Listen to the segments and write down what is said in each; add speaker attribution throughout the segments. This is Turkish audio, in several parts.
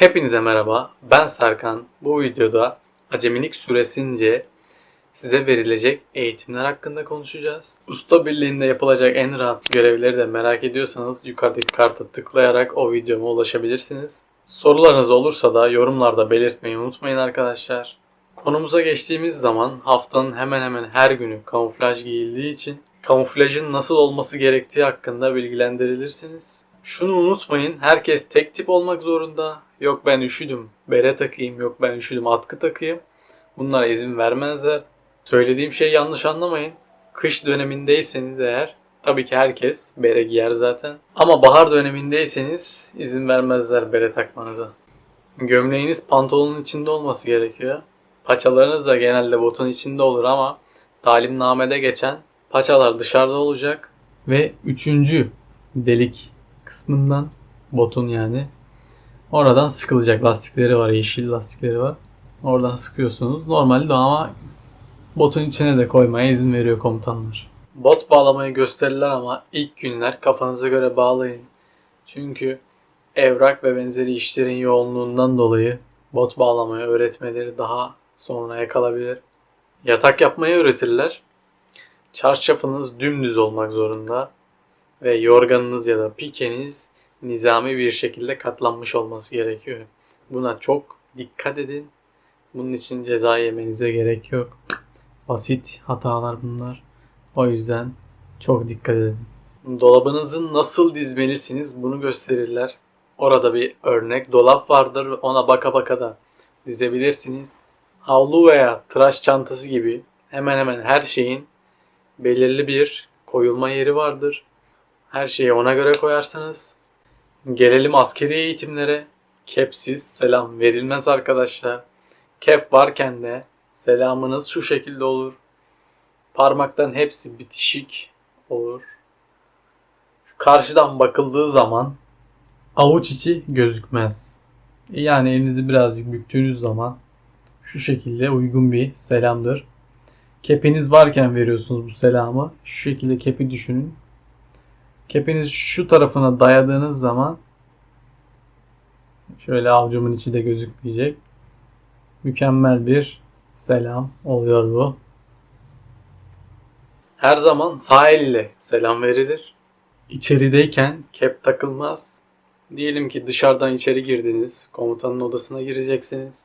Speaker 1: Hepinize merhaba. Ben Serkan. Bu videoda acemilik süresince size verilecek eğitimler hakkında konuşacağız. Usta birliğinde yapılacak en rahat görevleri de merak ediyorsanız yukarıdaki karta tıklayarak o videoma ulaşabilirsiniz. Sorularınız olursa da yorumlarda belirtmeyi unutmayın arkadaşlar. Konumuza geçtiğimiz zaman haftanın hemen hemen her günü kamuflaj giyildiği için kamuflajın nasıl olması gerektiği hakkında bilgilendirilirsiniz. Şunu unutmayın, herkes tek tip olmak zorunda. Yok ben üşüdüm, bere takayım, yok ben üşüdüm, atkı takayım. Bunlara izin vermezler. Söylediğim şey yanlış anlamayın. Kış dönemindeyseniz eğer tabii ki herkes bere giyer zaten. Ama bahar dönemindeyseniz izin vermezler bere takmanıza. Gömleğiniz pantolonun içinde olması gerekiyor. Paçalarınız da genelde botun içinde olur ama talimnamede geçen paçalar dışarıda olacak ve üçüncü delik kısmından botun yani oradan sıkılacak lastikleri var yeşil lastikleri var oradan sıkıyorsunuz normalde ama botun içine de koymaya izin veriyor komutanlar bot bağlamayı gösterirler ama ilk günler kafanıza göre bağlayın çünkü evrak ve benzeri işlerin yoğunluğundan dolayı bot bağlamayı öğretmeleri daha sonraya kalabilir. Yatak yapmayı öğretirler. Çarşafınız dümdüz olmak zorunda ve yorganınız ya da pikeniz nizami bir şekilde katlanmış olması gerekiyor. Buna çok dikkat edin. Bunun için ceza yemenize gerek yok. Basit hatalar bunlar. O yüzden çok dikkat edin. Dolabınızı nasıl dizmelisiniz bunu gösterirler. Orada bir örnek dolap vardır. Ona baka baka da dizebilirsiniz. Havlu veya tıraş çantası gibi hemen hemen her şeyin belirli bir koyulma yeri vardır. Her şeyi ona göre koyarsınız. Gelelim askeri eğitimlere. Kepsiz selam verilmez arkadaşlar. Kep varken de selamınız şu şekilde olur. Parmaktan hepsi bitişik olur. Karşıdan bakıldığı zaman avuç içi gözükmez. Yani elinizi birazcık büktüğünüz zaman şu şekilde uygun bir selamdır. Kepiniz varken veriyorsunuz bu selamı. Şu şekilde kepi düşünün. Kepiniz şu tarafına dayadığınız zaman şöyle avcumun içi de gözükmeyecek. Mükemmel bir selam oluyor bu. Her zaman sağ el ile selam verilir. İçerideyken kep takılmaz. Diyelim ki dışarıdan içeri girdiniz. Komutanın odasına gireceksiniz.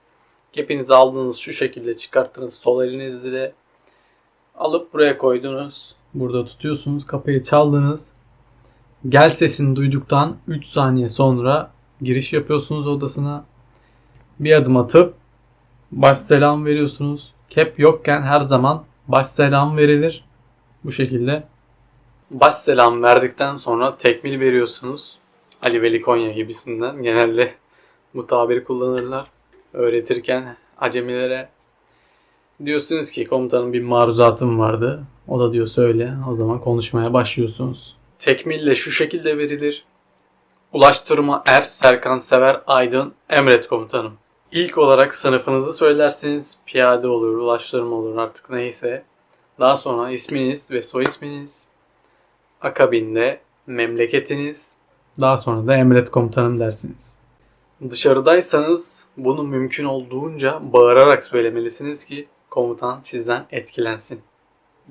Speaker 1: Kepinizi aldınız şu şekilde çıkarttınız sol elinizle alıp buraya koydunuz. Burada tutuyorsunuz. Kapıyı çaldınız. Gel sesini duyduktan 3 saniye sonra giriş yapıyorsunuz odasına. Bir adım atıp baş selam veriyorsunuz. Kep yokken her zaman baş selam verilir. Bu şekilde. Baş selam verdikten sonra tekmil veriyorsunuz. Ali Veli Konya gibisinden genelde bu tabiri kullanırlar. Öğretirken acemilere diyorsunuz ki komutanım bir maruzatım vardı. O da diyor söyle. O zaman konuşmaya başlıyorsunuz. Tekmille şu şekilde verilir. Ulaştırma Er Serkan Sever Aydın Emret komutanım. İlk olarak sınıfınızı söylersiniz. Piyade olur, ulaştırma olur artık neyse. Daha sonra isminiz ve soy isminiz. Akabinde memleketiniz. Daha sonra da emret komutanım dersiniz. Dışarıdaysanız bunu mümkün olduğunca bağırarak söylemelisiniz ki komutan sizden etkilensin.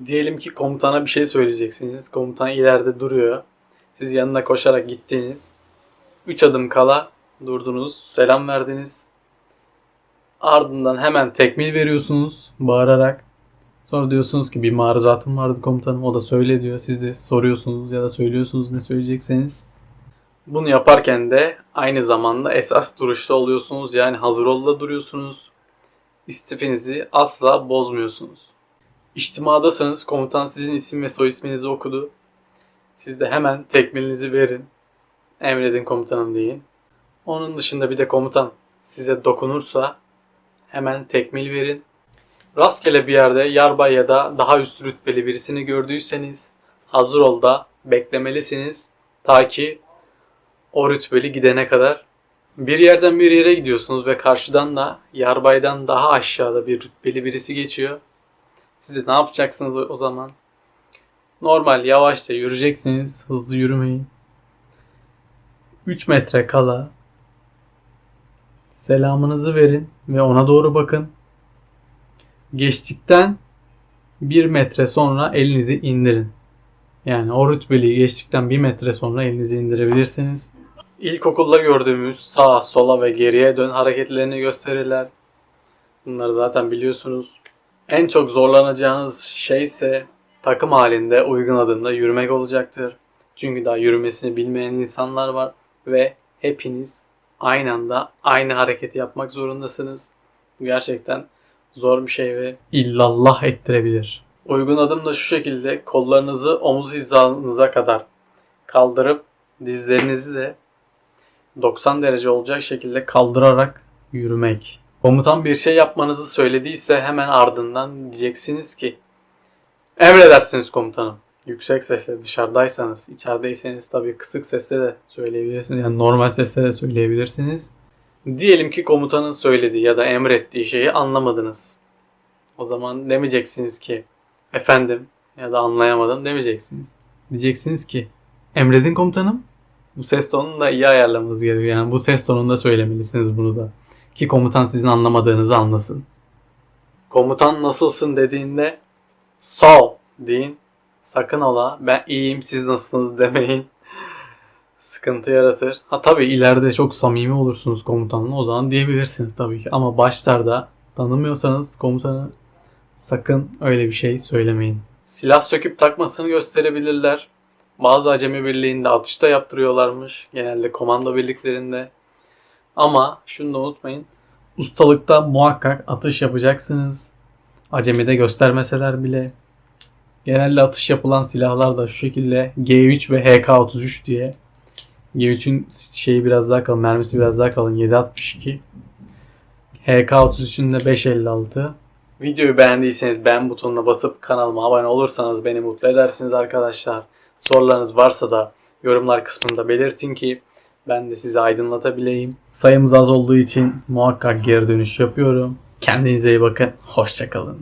Speaker 1: Diyelim ki komutana bir şey söyleyeceksiniz. Komutan ileride duruyor. Siz yanına koşarak gittiniz. 3 adım kala durdunuz, selam verdiniz. Ardından hemen tekmil veriyorsunuz bağırarak. Sonra diyorsunuz ki bir maruzatım vardı komutanım o da söyle diyor. Siz de soruyorsunuz ya da söylüyorsunuz ne söyleyecekseniz. Bunu yaparken de aynı zamanda esas duruşta oluyorsunuz. Yani hazır olda duruyorsunuz. İstifinizi asla bozmuyorsunuz. İçtimadasınız. Komutan sizin isim ve soy isminizi okudu. Siz de hemen tekmilinizi verin. Emredin komutanım deyin. Onun dışında bir de komutan size dokunursa hemen tekmil verin. Rastgele bir yerde yarbay ya da daha üst rütbeli birisini gördüyseniz hazır ol da beklemelisiniz. Ta ki o rütbeli gidene kadar. Bir yerden bir yere gidiyorsunuz ve karşıdan da yarbaydan daha aşağıda bir rütbeli birisi geçiyor. Siz de ne yapacaksınız o, zaman? Normal yavaşça yürüyeceksiniz. Hızlı yürümeyin. 3 metre kala selamınızı verin ve ona doğru bakın. Geçtikten bir metre sonra elinizi indirin. Yani o rütbeliği geçtikten bir metre sonra elinizi indirebilirsiniz. İlkokulda gördüğümüz sağa, sola ve geriye dön hareketlerini gösterirler. Bunları zaten biliyorsunuz. En çok zorlanacağınız şey ise takım halinde uygun adımda yürümek olacaktır. Çünkü daha yürümesini bilmeyen insanlar var ve hepiniz aynı anda aynı hareketi yapmak zorundasınız. Bu gerçekten zor bir şey ve illallah ettirebilir. Uygun adım da şu şekilde kollarınızı omuz hizanıza kadar kaldırıp dizlerinizi de 90 derece olacak şekilde kaldırarak yürümek. Komutan bir şey yapmanızı söylediyse hemen ardından diyeceksiniz ki Emredersiniz komutanım. Yüksek sesle dışarıdaysanız, içerideyseniz tabii kısık sesle de söyleyebilirsiniz. Yani normal sesle de söyleyebilirsiniz. Diyelim ki komutanın söylediği ya da emrettiği şeyi anlamadınız. O zaman demeyeceksiniz ki efendim ya da anlayamadım demeyeceksiniz. Diyeceksiniz ki emredin komutanım. Bu ses tonunu da iyi ayarlamanız gerekiyor. Yani bu ses tonunda söylemelisiniz bunu da. Ki komutan sizin anlamadığınızı anlasın. Komutan nasılsın dediğinde sağ ol deyin. Sakın ola ben iyiyim siz nasılsınız demeyin. Sıkıntı yaratır. Ha tabii ileride çok samimi olursunuz komutanla o zaman diyebilirsiniz tabii ki. Ama başlarda tanımıyorsanız komutanı sakın öyle bir şey söylemeyin. Silah söküp takmasını gösterebilirler. Bazı acemi birliğinde atışta yaptırıyorlarmış. Genelde komando birliklerinde. Ama şunu da unutmayın. Ustalıkta muhakkak atış yapacaksınız. Acemide göstermeseler bile. Genelde atış yapılan silahlar da şu şekilde G3 ve HK33 diye. G3'ün şeyi biraz daha kalın, mermisi biraz daha kalın 7.62. HK33'ün de 5.56. Videoyu beğendiyseniz beğen butonuna basıp kanalıma abone olursanız beni mutlu edersiniz arkadaşlar. Sorularınız varsa da yorumlar kısmında belirtin ki ben de sizi aydınlatabileyim. Sayımız az olduğu için muhakkak geri dönüş yapıyorum. Kendinize iyi bakın. Hoşçakalın.